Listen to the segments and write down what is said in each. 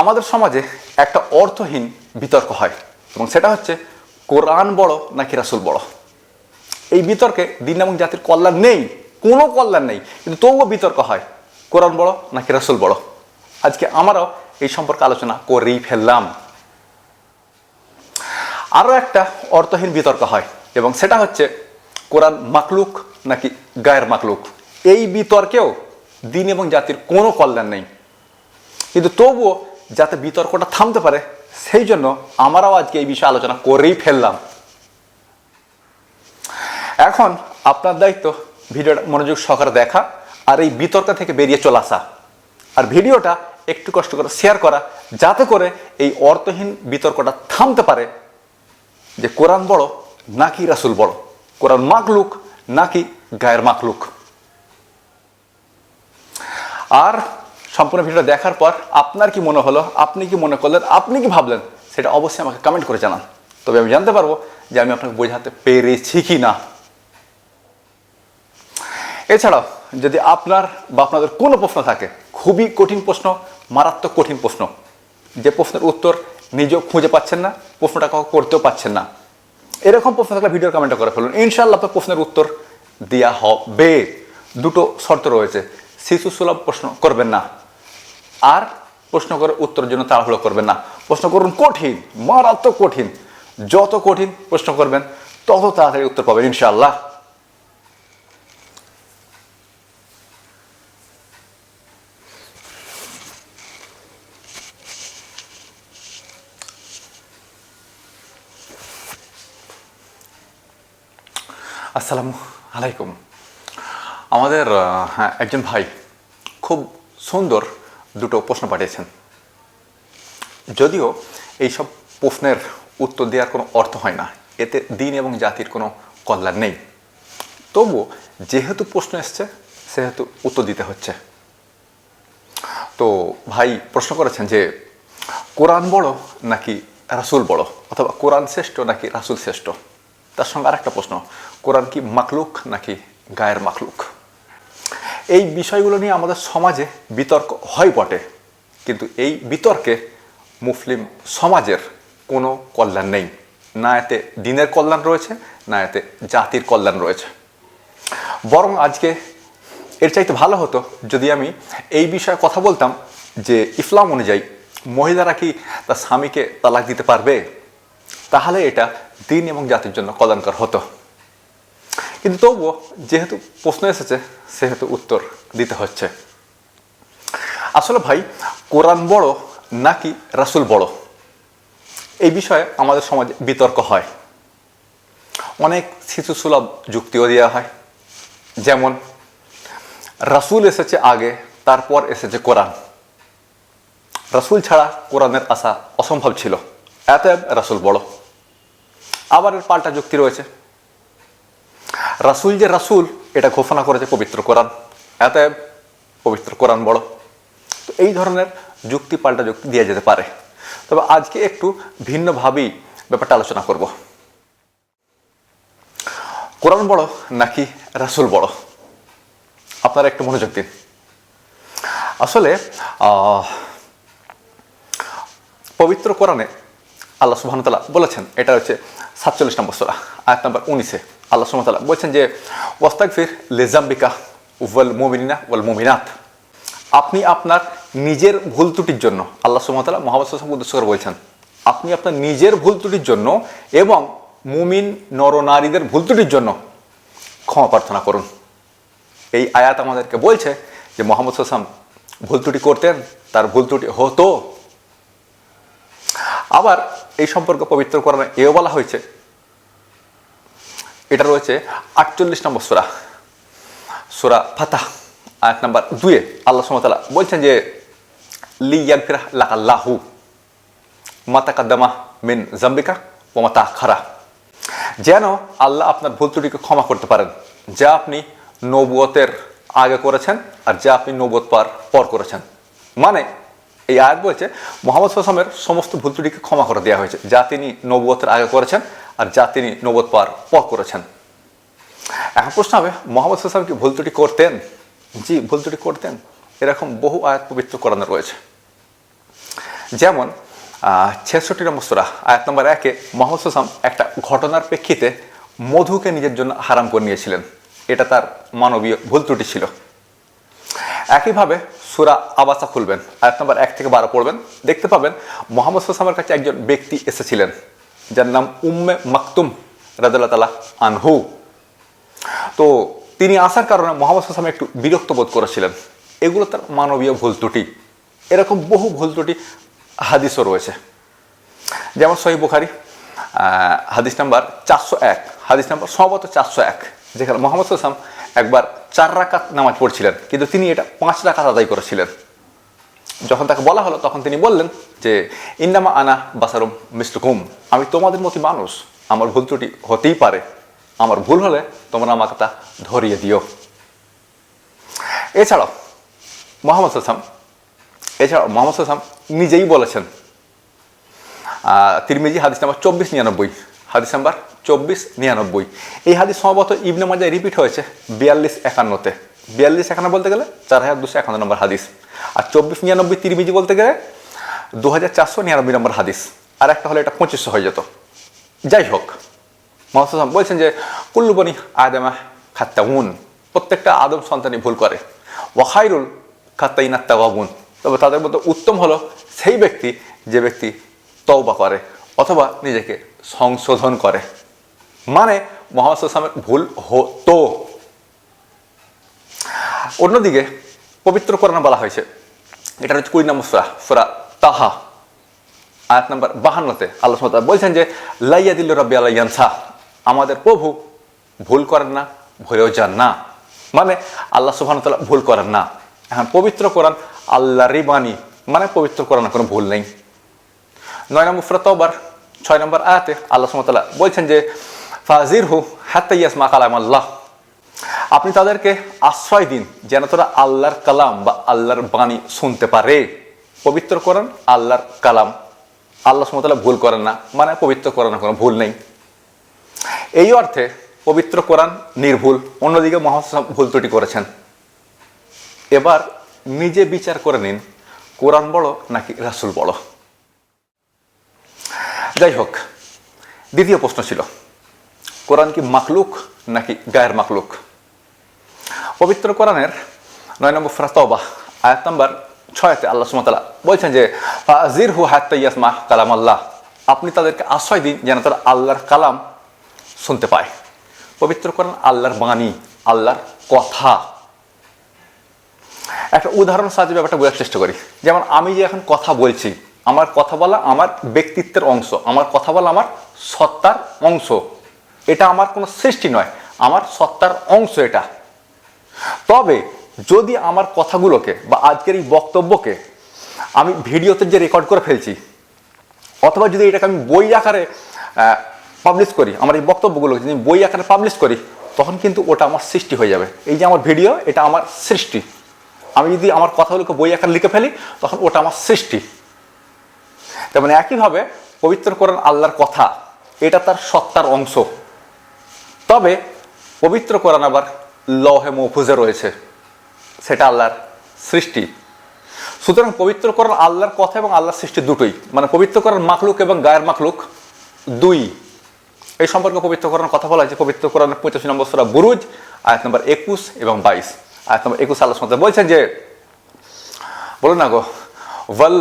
আমাদের সমাজে একটা অর্থহীন বিতর্ক হয় এবং সেটা হচ্ছে কোরআন বড় নাকি রাসুল বড়? এই বিতর্কে দিন এবং জাতির কল্যাণ নেই, কোনো কল্যাণ নেই, কিন্তু তবুও বিতর্ক হয়, কোরআন বড় নাকি রাসুল বড়? আজকে আমরাও এই সম্পর্কে আলোচনা করেই ফেললাম। আরও একটা অর্থহীন বিতর্ক হয় এবং সেটা হচ্ছে কোরআন মাকলুক নাকি গায়ের মাকলুক এই বিতর্কেও দিন এবং জাতির কোনো কল্যাণ নেই। কিন্তু তবুও যাতে বিতর্কটা থামতে পারে, সেই জন্য আমরাও আজকে এই বিষয়ে আলোচনা করেই ফেললাম। এখন আপনার দায়িত্ব ভিডিওটা মনোযোগ সহকারে দেখা আর এই বিতর্ক থেকে বেরিয়ে চলে আসা। আর ভিডিওটা একটু কষ্ট করে শেয়ার করা, যাতে করে এই অর্থহীন বিতর্কটা থামতে পারে যে কোরআন বড় নাকি রাসুল বড়? কোরআন মাকলুক নাকি গায়ের মাকলুক আর সম্পূর্ণ ভিডিওটা দেখার পর আপনার কি মনে হলো, আপনি কি মনে করলেন, আপনি কি ভাবলেন, সেটা অবশ্যই আমাকে কমেন্ট করে জানান। তবে আমি জানতে পারব যে আমি আপনাকে বোঝাতে পেরেছি কি না। এছাড়াও, যদি আপনার বা আপনাদের কোনো প্রশ্ন থাকে, খুবই কঠিন প্রশ্ন, মারাত্মক কঠিন প্রশ্ন, যে প্রশ্নের উত্তর নিজেও খুঁজে পাচ্ছেন না, প্রশ্নটা কাউকে করতেও পাচ্ছেন না, এরকম প্রশ্ন থাকলে ভিডিও কমেন্টে করে ফেলুন। ইনশাল্লাহ আপনার প্রশ্নের উত্তর দেওয়া হবে। দুটো শর্ত রয়েছে, শিশু সুলভ প্রশ্ন করবেন না। আর প্রশ্ন করে উত্তরের জন্য তাড়াহুড়ো করবেন না। প্রশ্ন করুন কঠিন, মারাত্মক কঠিন। যত কঠিন প্রশ্ন করবেন, তত তাড়াতাড়ি উত্তর পাবেন, ইনশাআল্লাহ। আসসালামু আলাইকুম। আমাদের একজন ভাই খুব সুন্দর দুটো প্রশ্ন পাঠিয়েছেন। যদিও এইসব প্রশ্নের উত্তর দেওয়ার কোনো অর্থ হয় না, এতে দিন এবং জাতির কোনো কল্যাণ নেই। তবুও যেহেতু প্রশ্ন এসছে, সেহেতু উত্তর দিতে হচ্ছে। তো ভাই প্রশ্ন করেছেন যে, কোরআন বড় নাকি রাসুল বড়? অথবা কোরআন শ্রেষ্ঠ নাকি রাসুল শ্রেষ্ঠ? তার সঙ্গে আরেকটা প্রশ্ন, কোরআন কি মাকলুক নাকি গায়ের মাকলুক এই বিষয়গুলো নিয়ে আমাদের সমাজে বিতর্ক হয় বটে। কিন্তু এই বিতর্কে মুসলিম সমাজের কোনো কল্যাণ নেই। না এতে দিনের কল্যাণ রয়েছে, না এতে জাতির কল্যাণ রয়েছে। বরং আজকে এর চাইতে ভালো হতো যদি আমি এই বিষয়ে কথা বলতাম যে ইসলাম অনুযায়ী মহিলারা কি তার স্বামীকে তালাক দিতে পারবে? তাহলে এটা দিন এবং জাতির জন্য কল্যাণকর হতো। কিন্তু তবুও যেহেতু প্রশ্ন এসেছে, সেহেতু উত্তর দিতে হচ্ছে। আসলে ভাই, কোরআন বড় নাকি রাসুল বড়? এই বিষয়ে আমাদের সমাজে বিতর্ক হয়। অনেক শিশু সুলভ যুক্তিও দেওয়া হয়। যেমন, রাসুল এসেছে আগে, তারপর এসেছে কোরআন। রাসুল ছাড়া কোরআনের আসা অসম্ভব ছিল। এত রাসুল বড়। আবার এর পাল্টা যুক্তি রয়েছে। রাসুল যে রাসুল, এটা ঘোষণা করেছে পবিত্র কোরআন। এতএব পবিত্র কোরআন বড় তো এই ধরনের যুক্তি পাল্টা যুক্তি দেওয়া যেতে পারে। তবে আজকে একটু ভিন্নভাবেই ব্যাপারটা আলোচনা করব। কোরআন বড় নাকি রাসুল বড় আপনারা একটু মনোযোগ দিন। আসলে পবিত্র কোরআনে আল্লাহ সুবাহতাল্লাহ বলেছেন, এটা হচ্ছে সাতচল্লিশ নম্বর সোরা, আয়াত নম্বর উনিশে। আল্লাহ সুবাহতাল্লাহ বলছেন যে ওয়াস্তাকফির লেজাম্বিকা ওয়াল মোমিনা ওয়াল মোমিনাত। আপনি আপনার নিজের ভুল ত্রুটির জন্য, আল্লাহ সুমতাল্লাহ সাল্লাম উদ্দেশ্য করে বলছেন, আপনি আপনার নিজের ভুল ত্রুটির জন্য এবং মুমিন নরনারীদের ভুল ত্রুটির জন্য ক্ষমা প্রার্থনা করুন। এই আয়াত আমাদেরকে বলছে যে, মোহাম্মদ সাল্লাম ভুল ত্রুটি করতেন, তার ভুল ত্রুটি হতো। আবার এই সম্পর্কে পবিত্র কোরআনে এও বলা হয়েছে এটা রয়েছে আটচল্লিশ নম্বর সোরা। সোরা ফাতাহ, আয়াত নাম্বার দুয়ে আল্লাহ সুমতালা বলছেন যে লি ইয়াগফির লাহু মাতা কাদ্দামা মিন জাম্বিকা ও মাতা খারা যেন আল্লাহ আপনার ভুল ত্রুটিকে ক্ষমা করতে পারেন, যা আপনি নবুয়তের আগে করেছেন আর যা আপনি নবুয়ত পার পর করেছেন। মানে এই আয়াত বলছে, মোহাম্মদ সাল্লামের সমস্ত ভুল ত্রুটিকে ক্ষমা করে দেওয়া হয়েছে, যা তিনি নবুয়তের আগে করেছেন আর যা তিনি নবুয়ত পার পর করেছেন। এখন প্রশ্ন হবে, মোহাম্মদ সাল্লাম কি ভুল ত্রুটি করতেন? জি, ভুল ত্রুটি করতেন। এরকম বহু আয়াত পবিত্র কোরআনে রয়েছে। যেমন ছেষট্টি নম্বর সুরা আয়াত নম্বর একে মোহাম্মদ সাল্লাম একটা ঘটনার প্রেক্ষিতে মধুকে নিজের জন্য হারাম করে নিয়েছিলেন। এটা তার মানবীয় ভুল ত্রুটি ছিল। একইভাবে সুরা আবাসা খুলবেন, আয়াত নম্বর এক থেকে বারো পড়বেন। দেখতে পাবেন, মোহাম্মদ সাল্লামের কাছে একজন ব্যক্তি এসেছিলেন। যার নাম উম্মে মাকতুম রাজাল্লাহ তালা আনহু। তো তিনি আসার কারণে মোহাম্মদ সাল্লাম একটু বিরক্ত বোধ করেছিলেন। এগুলো তার মানবীয় ভুল ত্রুটি। এরকম বহু ভুল ত্রুটি হাদিসও রয়েছে। যেমন সহি বুখারি হাদিস নাম্বার চারশো এক, হাদিস নাম্বার সম্ভবত চারশো এক, যেখানে মোহাম্মদ সাল্লাম একবার চার রাকাত নামাজ পড়ছিলেন, কিন্তু তিনি এটা পাঁচ রাকাত আদায় করেছিলেন। যখন তাকে বলা হলো, তখন তিনি বললেন যে, ইন্নামা আনা বাসারুম মিস্টুকুম আমি তোমাদের মতো মানুষ, আমার ভুল ত্রুটি হতেই পারে। আমার ভুল হলে তোমরা আমাকে তা ধরিয়ে দিও। এছাড়াও, মোহাম্মদ সাল্লাম এছাড়াও মোহাম্মদ সাল্লাম নিজেই বলেছেন তিরমিজি হাদিস নাম্বার চব্বিশ নিরানব্বই, হাদিস নাম্বার চব্বিশ নিরানব্বই। এই হাদিস সম্ভবত ইবনে মাজায় রিপিট হয়েছে বিয়াল্লিশ একান্নতে। বিয়াল্লিশ এখানে বলতে গেলে, চার হাজার দুশো একান্ন নম্বর হাদিস। আর চব্বিশ নিরানব্বই তিরমিজি বলতে গেলে দু হাজার চারশো নিরানব্বই নম্বর হাদিস। আর একটা হলে এটা পঁচিশশো হয়ে যেত। যাই হোক মোহাম্মদ বলছেন যে কুল্লুবনি আদমা খাত্তাউন, প্রত্যেকটা আদম সন্তানই ভুল করে। ওয়াখাইরুল খাত্তাইনা তাওয়াবুন। তবে তাদের মধ্যে উত্তম হলো সেই ব্যক্তি, যে ব্যক্তি তওবা করে অথবা নিজেকে সংশোধন করে। মানে মোহাম্মদ সাল্লামের ভুল হতো। অন্যদিকে পবিত্র কোরআন বলা হয়েছে, এটা হচ্ছে কুড়ি নম্বর সুরা সুরা তাহা, আয়াত নাম্বার বাহান্নতে আল্লাহ বলছেন যে লাইয়াদিল্লু রব্বি আল্লাহ আমাদের প্রভু ভুল করেন না, ভুলেও যান না। মানে আল্লাহ সুবহানাহু তাআলা ভুল করেন না। এখন পবিত্র কোরআন আল্লাহরই বাণী মানে পবিত্র কোরআনে কোনো ভুল নেই। নয় নম্বর সুরা তওবার, ছয় নম্বর আয়াতে আল্লাহ তাআলা বলছেন যে, ফাজিরহু হাত্তা ইয়াসমা কালাম আল্লাহ আপনি তাদেরকে আশ্রয় দিন যেন তারা আল্লাহর কালাম বা আল্লাহর বাণী শুনতে পারে। পবিত্র কোরআন, আল্লাহর কালাম। আল্লাহ সুমতাল্লাহ ভুল করেন না মানে পবিত্র কোরআনে কোনো ভুল নেই। এই অর্থে পবিত্র কোরআন নির্ভুল, অন্যদিকে মোহাম্মদ ভুল ত্রুটি করেছেন। এবার নিজে বিচার করে নিন, কোরআন বড় নাকি রাসুল বড় যাই হোক, দ্বিতীয় প্রশ্ন ছিল, কোরআন কি মাকলুক নাকি গায়ের মাকলুক পবিত্র কোরআনের নয় নম্বর ফ্রাতবা আয়াত নম্বর ছয়তে আল্লাহ সুমতালা বলছেন যে জির হু হাত্তাইয়াসমা কালাম আল্লাহ আপনি তাদেরকে আশ্রয় দিন যেন তারা আল্লাহর কালাম শুনতে পায়। পবিত্র কোরআন আল্লাহর বাণী, আল্লাহর কথা। একটা উদাহরণ সাহায্যে ব্যাপারটা বোঝার চেষ্টা করি। যেমন আমি যে এখন কথা বলছি, আমার কথা বলা আমার ব্যক্তিত্বের অংশ, আমার কথা বলা আমার সত্তার অংশ। এটা আমার কোনো সৃষ্টি নয়, আমার সত্তার অংশ এটা। তবে যদি আমার কথাগুলোকে বা আজকের এই বক্তব্যকে আমি ভিডিওতে যে রেকর্ড করে ফেলছি, অথবা যদি এটাকে আমি বই আকারে পাবলিশ করি, আমার এই বক্তব্যগুলোকে যদি আমি বই আকারে পাবলিশ করি, তখন কিন্তু ওটা আমার সৃষ্টি হয়ে যাবে। এই যে আমার ভিডিও, এটা আমার সৃষ্টি। আমি যদি আমার কথাগুলোকে বই আকারে লিখে ফেলি, তখন ওটা আমার সৃষ্টি। তার মানে একইভাবে পবিত্র কোরআন আল্লাহর কথা, এটা তার সত্তার অংশ। তবে পবিত্র কোরআন আবার লহে মফুজে রয়েছে। সেটা আল্লাহর সৃষ্টি। সুতরাং পবিত্র কোরআন আল্লাহর কথা এবং আল্লাহর সৃষ্টি দুটোই। মানে পবিত্র কোরআন মাখলুক এবং গায়ের মাখলুক দুই। এই সম্পর্কে পবিত্র কোরআন কথা বলা হয়েছে। পবিত্র কোরআনের পঁচাশি নম্বর সুরা বুরুজ, আয়াত নম্বর একুশ এবং বাইশ। আয়াত নম্বর একুশ আল্লাহ সুবহানাহু বলছেন যে, বলুন না গো, ওয়াল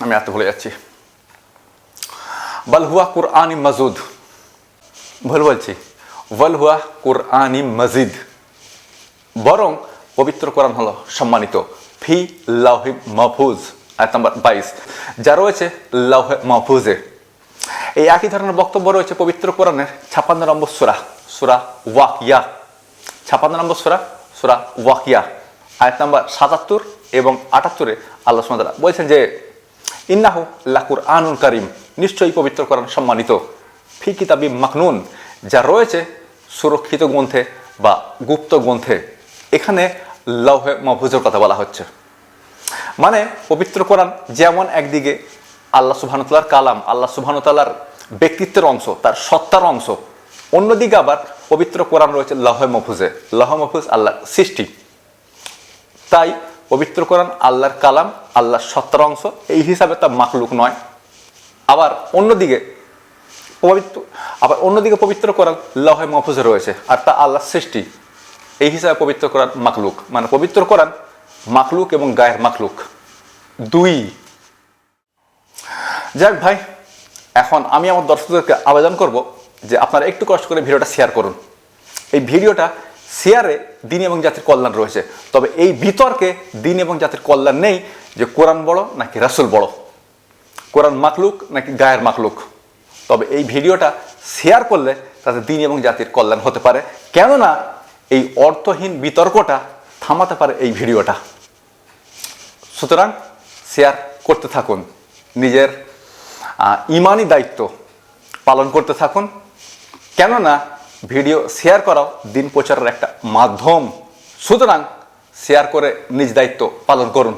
আমি এত ভুলে যাচ্ছি। বল হুয়া কুরআনি মজুদ ভুল বলছি। ওয়াল হুয়া কুরআনি মজিদ। বরং পবিত্র কোরআন হলো সম্মানিত। ফি লাউহি মাহফুজ, আয়াত নম্বর বাইশ। যা রয়েছে লাউহে মাহফুজে। এই একই ধরনের বক্তব্য রয়েছে পবিত্র কোরআনের ছাপান্ন নম্বর সুরা সুরা ওয়াকিয়া ছাপান্ন নম্বর সুরা সুরা ওয়াকিয়া আয়াত নম্বর সাতাত্তর এবং আটাত্তরে আল্লাহ সুমাদারা বলছেন যে, ইন্নাহু লাকুর আনুল করিম, নিশ্চয়ই পবিত্র কোরআন সম্মানিত। ফি কিতাবি মাকনুন যা রয়েছে সুরক্ষিত গ্রন্থে বা গুপ্ত গ্রন্থে, এখানে লৌহে মহফুজের কথা বলা হচ্ছে। মানে পবিত্র কোরআন যেমন একদিকে আল্লাহ সুবহানতাল্লার কালাম, আল্লাহ সুবহানতাল্লার ব্যক্তিত্বের অংশ, তার সত্তার অংশ, অন্যদিকে আবার পবিত্র কোরআন রয়েছে লহে মফুজে লহ মফুজ আল্লাহ সৃষ্টি। তাই পবিত্র কোরআন আল্লাহর কালাম, আল্লাহর সত্তর অংশ, এই হিসাবে তা মাকলুক নয়। আবার অন্যদিকে পবিত্র, আবার অন্যদিকে পবিত্র কোরআন লহে মহফুজে রয়েছে, আর তা আল্লাহর সৃষ্টি। এই হিসাবে পবিত্র কোরআন মাকলুক মানে পবিত্র কোরআন মাকলুক এবং গায়ের মাকলুক দুই। যাক ভাই, এখন আমি আমার দর্শকদেরকে আবেদন করব যে আপনারা একটু কষ্ট করে ভিডিওটা শেয়ার করুন। এই ভিডিওটা শেয়ারে দিন এবং জাতির কল্যাণ রয়েছে। তবে এই বিতর্কে দিন এবং জাতির কল্যাণ নেই যে কোরআন বড় নাকি রাসুল বড়। কোরআন মাকলুক নাকি গায়ের মাকলুক তবে এই ভিডিওটা শেয়ার করলে তাতে দিন এবং জাতির কল্যাণ হতে পারে। কেননা এই অর্থহীন বিতর্কটা থামাতে পারে এই ভিডিওটা। সুতরাং শেয়ার করতে থাকুন। নিজের ইমানি দায়িত্ব পালন করতে থাকুন। কেননা ভিডিও শেয়ার করাও দিন প্রচারের একটা মাধ্যম। সুতরাং শেয়ার করে নিজ দায়িত্ব পালন করুন।